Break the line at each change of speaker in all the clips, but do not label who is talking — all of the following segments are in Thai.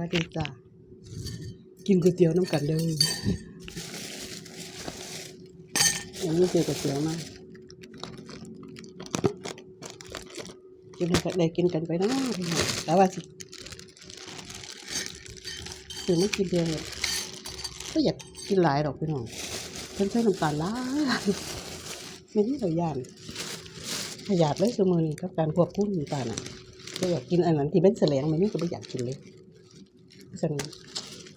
วัสดีจ้ากินก๋วยเตี๋ยวน้ำกันเด้อยังไม่เจอก๋วยเตี๋ยวมากินกันได้กินกันไปนะพี่น้องแต่ว่าสิคือไม่กินเดียวเลยก็อยากกินหลายดอกพี่น้องเพิ่นใช้น้ำตาลหลายไม่ได้เราย่านขยาดเลยสมือนี้กับการควบคุมน้ำตาลอะก็อยากกินอันนั้นที่เป็นแสลงมันนี่ก็ไม่อยากกินเลย ซึ่ง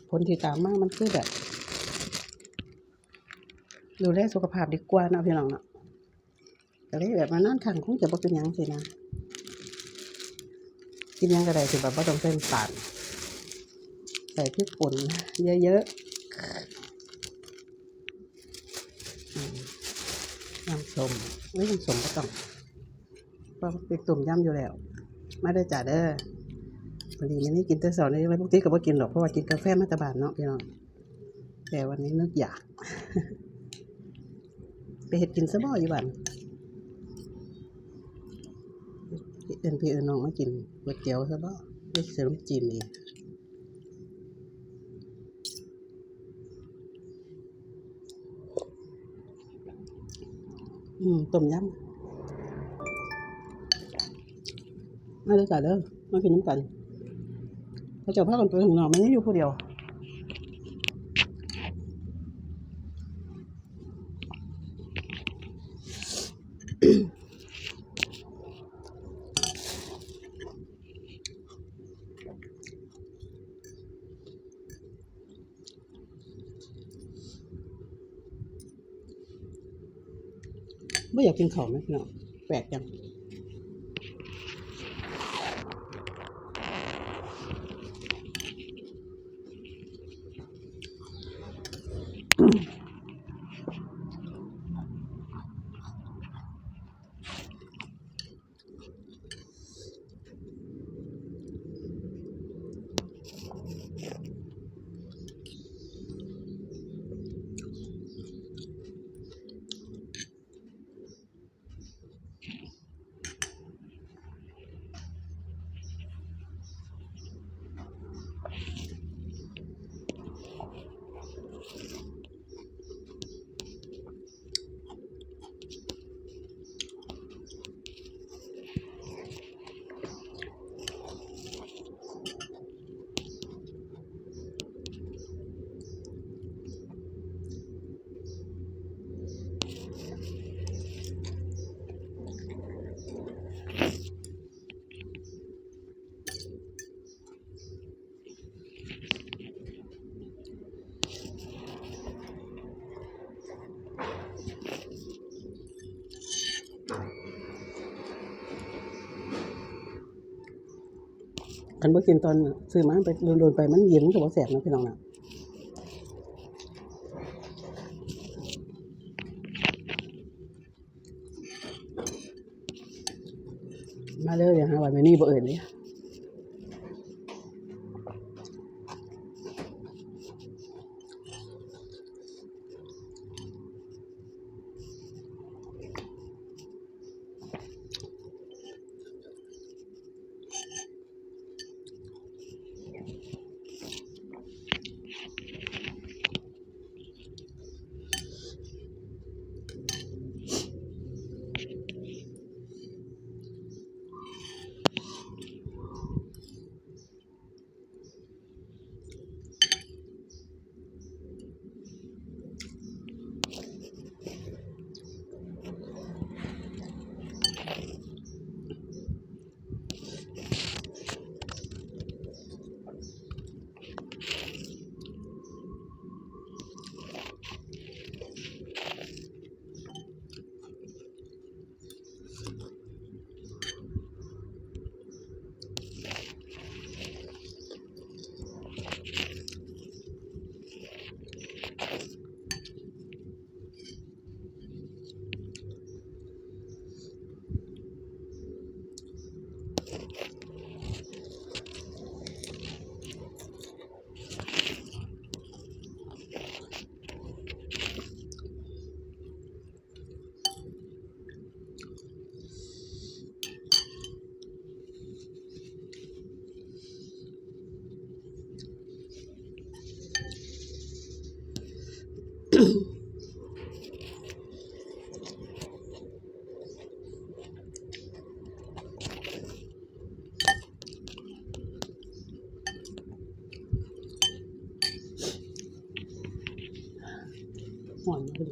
ผลที่ตามมามันคือแบบดูแลสุขภาพดีกว่าเนาะพี่น้องเนาะก็เลยแบบมานั่งขังคงจะบ่เป็นยังสินะกินยังก็ได้สิแบบว่าต้องใส่น้ำตาลใส่พริกป่นเยอะๆน้ำส้มไม่น้ำส้มก็ต้องเพราะเป็นตุ่มย่ำอยู่แล้ว ไมาได้จ้าเด้อ พอดีมันนี่กินแต่เสาร์นี้ไว้พวกที่ก็บ่กินหรอกเพราะว่ากินกาแฟมาตบานเนาะพี่น้องแต่วันนี้นึกอยาก ไปเห็ดกินซะบ่อยู่บ้านเอ็นพี่เอ็นน้องมากินก๋วยเตี๋ยวซะบ่ไม่เสริมจีนอีกอืมต้มยำมาเลยจ้ะเด้อมากินน้ำกัน พระเจ้าพากันไปข้างนอมันยังอยู่ผู้เดียวไม่อยากกินข้าวไหมพี่น้อแปลกจัง คันบ่กินตอนซื้อมาไปโดนๆไปมันเย็นกับว่าแสบนะพี่น้องนะมาเลยอย่างฮะวันนี้บ่เอื่นเนี่ย ห่อนขึ้น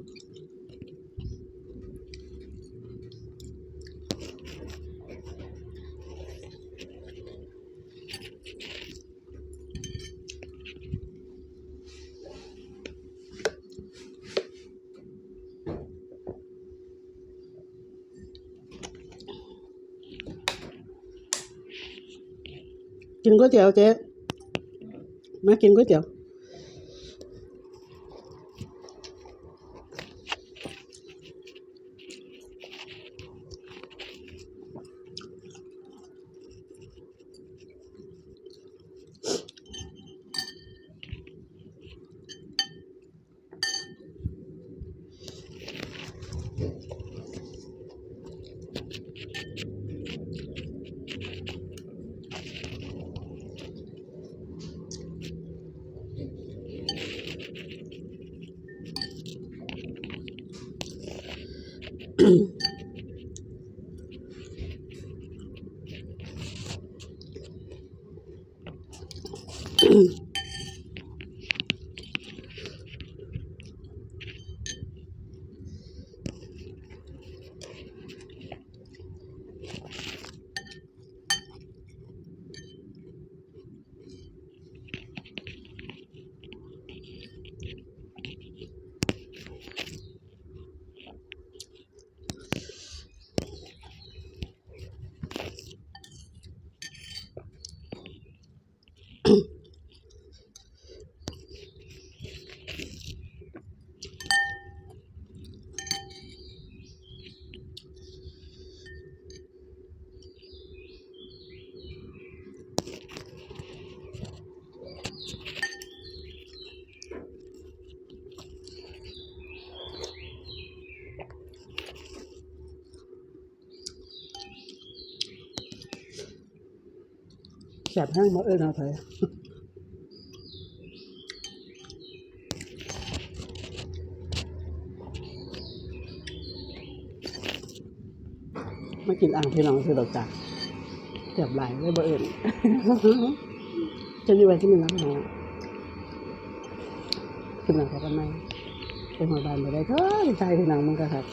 กินก๋วยเตี๋ยวเจ๊มากินก๋วยเตี๋ยว แบแห้งมาเอิญเอาไทยมากินอ่างพี่น้องคือดอกจากแสบหลายเลยบ่เอิญจะมีไว้ที่มีน้ำหนองขึ้นหลังเขากันไหมไปหัวบานไปได้เถอะใจพี่น้องมึงก็ครับ